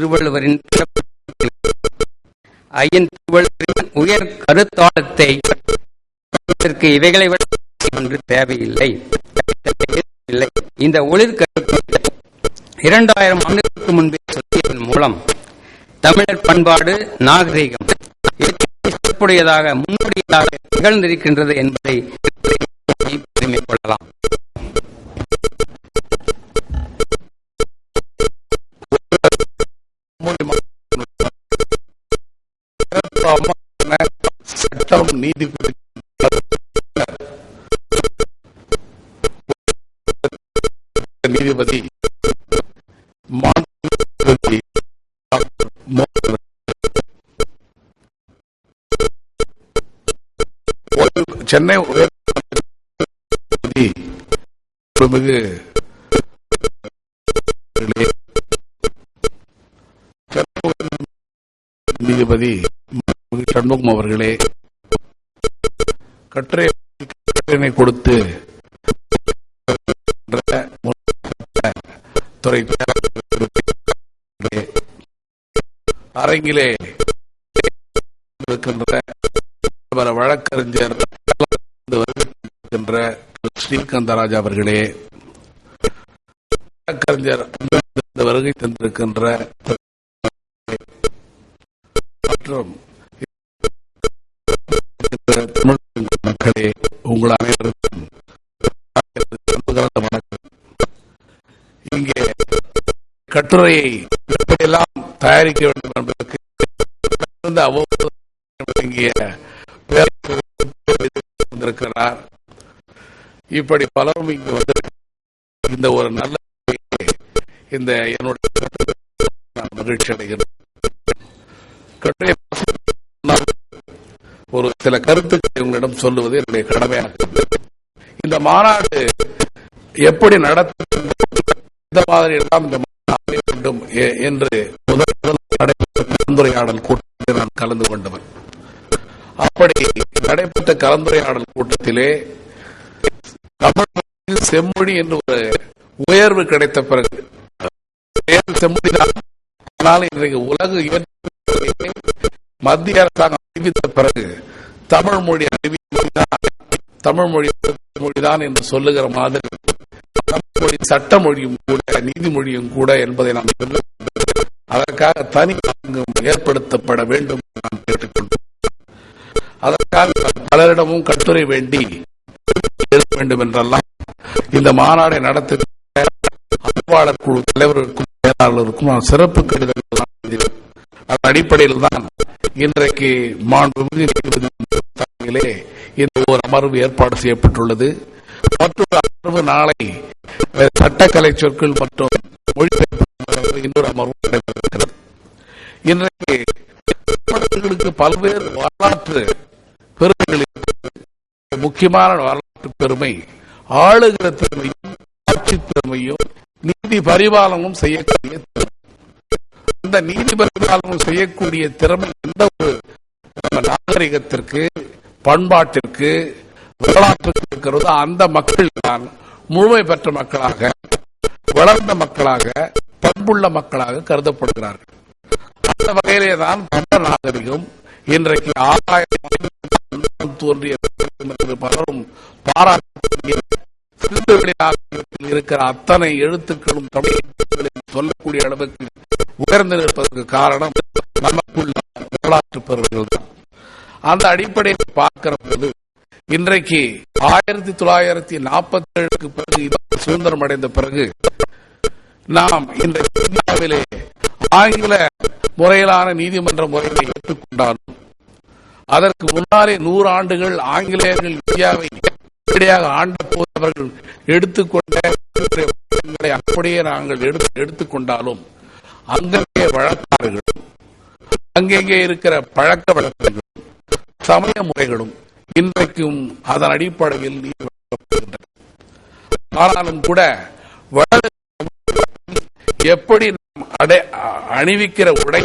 திருவள்ளுவரின் ஐயன் திருவள்ளுவரின் உயர் கருத்தாளத்தை இவைகளை விட ஒன்று தேவையில்லை. இந்த ஒளிர் கருத்து இரண்டாயிரம் ஆண்டுகளுக்கு முன்பே சொல்லியதன் மூலம் தமிழர் பண்பாடு நாகரிகம் சிறப்புடையதாக முன்னோடியதாக திகழ்ந்திருக்கின்றது என்பதை பெருமை கொள்ளலாம். சென்னை உயர் நீதிபதி நீதிபதி சண்முகம் அவர்களே கட்டுரை கொடுத்து துறை அரங்கிலே இருக்கின்ற பிரபல வழக்கறிஞர் வருகின்ற ஸ்ரீகந்தராஜ் அவர்களே கலைஞர் வருகை தந்திருக்கின்ற மற்றும் தமிழ் மக்களே உங்கள் அனைவருக்கும் வணக்கம் இங்கே கட்டுரையை எப்படியெல்லாம் தயாரிக்க வேண்டும் என்பதற்கு அவ்வப்போது வழங்கிய பேராசிரியர் வந்திருக்கிறார் இப்படி பலரும் இங்கு வந்து இந்த ஒரு நல்ல இந்த என்னுடைய மகிழ்ச்சி அடைகிறேன். ஒரு சில கருத்துக்களை உங்களிடம் சொல்லுவது என்னுடைய கடமையாக இந்த மாநாடு எப்படி நடத்த இந்த மாதிரி எல்லாம் இந்த மாநாடு அமைய வேண்டும் என்று முதல் முதல் நடைபெற்ற கலந்துரையாடல் கூட்டத்தில் நான் கலந்து கொண்டவன். அப்படி நடைபெற்ற கலந்துரையாடல் கூட்டத்திலே தமிழ் செம்மொழி என்று ஒரு உயர்வு கிடைத்த பிறகு. செம்மொழி தான் ஆனால் இன்றைக்கு உலக மத்திய அரசாங்கம் அறிவித்த பிறகு தமிழ் மொழி அறிவித்தான் தமிழ் மொழி மொழிதான் என்று சொல்லுகிற மாதிரி தமிழ் மொழி சட்ட மொழியும் கூட நீதிமொழியும் கூட என்பதை நாம் சொல்ல அதற்காக தனி அங்கம் ஏற்படுத்தப்பட வேண்டும் நாம் கேட்டுக்கொண்டோம் அதற்காக பலரிடமும் கட்டுரை வேண்டி எழுத வேண்டும் என்றெல்லாம் இந்த மாநாடை நடத்த குழு தலைவருக்கும் செயலாளருக்கும் நான் சிறப்பு கடிதங்கள் அதன் அடிப்படையில் தான் இன்றைக்கு மாண்புமிகு தலைமையிலே இந்த ஒரு அமர்வு ஏற்பாடு செய்யப்பட்டுள்ளது. மற்றொரு அமர்வு நாளை சட்டக்கலை சொற்கள் மற்றும் மொழிபெயர்ப்பு இன்னொரு அமர்வு நடைபெறுகிறது. இன்றைக்கு தமிழர்களுக்கு பல்வேறு வரலாற்று பெருமைகள் முக்கியமான வரலாற்று பெருமை ஆளுகிற திறமையும் ஆட்சி திறமையும் நீதி பரிபாலனம் செய்யக்கூடிய திறமை. அந்த நீதி பரிபாலனம் செய்யக்கூடிய திறமை எந்த ஒரு நாகரிகத்திற்கு பண்பாட்டிற்கு வரலாற்றுக்கு இருக்கிறதோ அந்த மக்கள் தான் முழுமை பெற்ற மக்களாக வளர்ந்த மக்களாக பண்புள்ள மக்களாக கருதப்படுகிறார்கள் அந்த வகையிலே தான் பண்ட நாகரிகம் இன்றைக்கு ஆறாயிரம் தோன்றிய பலரும் பாராட்டு இருக்கிற அத்தனை எழுத்துக்களும் தமிழ் சொல்லக்கூடிய அளவுக்கு உயர்ந்து நிற்பதற்கு காரணம் நமக்குள்ள வரலாற்று பெருமைகள் தான். அந்த அடிப்படையில் பார்க்கிற போது இன்றைக்கு ஆயிரத்தி தொள்ளாயிரத்தி நாற்பத்தி ஏழுக்கு பிறகு சுதந்திரம் அடைந்த பிறகு நாம் இந்த இந்தியாவிலே ஆங்கில முறையிலான நீதிமன்ற முறையை ஏற்றுக்கொண்டாலும் அதற்கு முன்னாலே நூறு ஆண்டுகள் ஆங்கிலேயர்கள் இந்தியாவை வெளிப்படையாக ஆண்ட போது அவர்கள் எடுத்துக்கொண்ட அப்படியே நாங்கள் எடுத்து எடுத்துக்கொண்டாலும் அங்கங்கே வழக்காறுகளும் அங்கங்கே இருக்கிற பழக்க வழக்கங்களும் சமய முறைகளும் இன்றைக்கும் அதன் அடிப்படையில் ஆனாலும் கூட எப்படி அணிவிக்கிற உடை